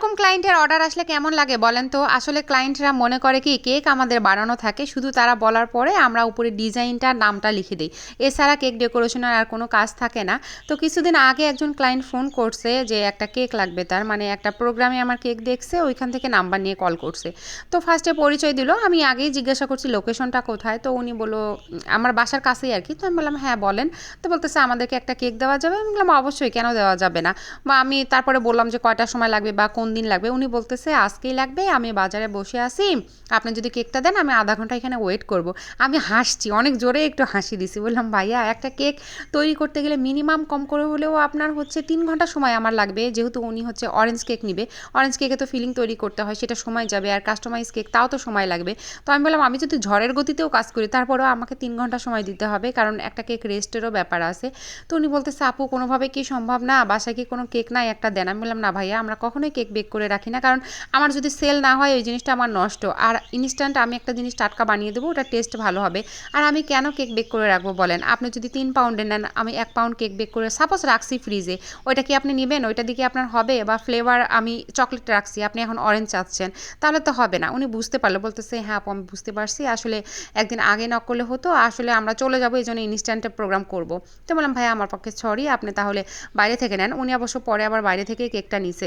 এরকম ক্লায়েন্টের অর্ডার আসলে কেমন লাগে বলেন তো? আসলে ক্লায়েন্টরা মনে করে কি, কেক আমাদের বানানো থাকে, শুধু তারা বলার পরে আমরা উপরে ডিজাইনটা নামটা লিখে দিই। এছাড়া কেক ডেকোরেশনের আর কোনো কাজ থাকে না। তো কিছুদিন আগে একজন ক্লায়েন্ট ফোন করছে যে, একটা কেক লাগবে তার। মানে একটা প্রোগ্রামে আমার কেক দেখছে, ওইখান থেকে নাম্বার নিয়ে কল করছে। তো ফার্স্টে পরিচয় দিল, আমি আগেই জিজ্ঞাসা করছি লোকেশনটা কোথায়? তো উনি বলল, আমার বাসার কাছেই আর কি তো আমি বললাম হ্যাঁ বলেন। তো বলতেছে, আমাদেরকে একটা কেক দেওয়া যাবে? আমি বললাম, অবশ্যই, কেন দেওয়া যাবে না? বা আমি তারপরে বললাম যে কয়টা সময় লাগবে? বা কোন দিন লাগবে? উনি বলতেছে, আজকেই লাগবে, আমি বাজারে বসে আছি। আপনি যদি কেকটা দেন, আমি আধা ঘণ্টা এখানে ওয়েট করব। আমি হাসছি, অনেক জোরে একটু হাসি দিছি। বললাম, ভাইয়া, একটা কেক তৈরি করতে গেলে মিনিমাম কম করে হলেও আপনার হচ্ছে তিন ঘণ্টা সময় আমার লাগবে। যেহেতু উনি হচ্ছে অরেঞ্জ কেক নিবে। অরেঞ্জ কেকে তো ফিলিং তৈরি করতে হয়, সেটা সময় যাবে আর কাস্টমাইজ কেক তাও তো সময় লাগবে। তো আমি বললাম, আমি যদি ঝড়ের গতিতেও কাজ করি, তারপরেও আমাকে তিন ঘণ্টা সময় দিতে হবে, কারণ একটা কেক রেস্টেরও ব্যাপার আছে। তো উনি বলতেছে, আপু, কোনোভাবে কি সম্ভব না? বাসায় কি কোনো কেক নাই? একটা দেন। আমি বললাম, না ভাইয়া, আমরা কখনোই কেক বেক করে রাখি না। কারণ আমার যদি সেল না হয় ওই জিনিসটা আমার নষ্ট। আর ইনস্ট্যান্ট আমি একটা জিনিস টাটকা বানিয়ে দেবো ওটা টেস্ট ভালো হবে। আর আমি কেন কেক বেক করে রাখব বলেন? আপনি যদি তিন পাউন্ডের নেন, আমি এক পাউন্ড কেক বেক করে সাপোজ রাখছি ফ্রিজে ওইটা কি আপনি নেবেন? ওইটা দিকে আপনার হবে? বা ফ্লেভার আমি চকলেট রাখছি, আপনি এখন অরেঞ্জ চাচ্ছেন, তাহলে তো হবে না। উনি বুঝতে পারল, বলতেছে হ্যাঁ আমি বুঝতে পারছি। আসলে একদিন আগে নক করলে হতো, আসলে আমরা চলে যাব, এই জন্য ইনস্ট্যান্টে প্রোগ্রাম করব। তো বললাম ভাই আমার পক্ষে সরি আপনি তাহলে বাইরে থেকে নেন। উনি অবশ্য পরে আবার বাইরে থেকে কেকটা নিছে।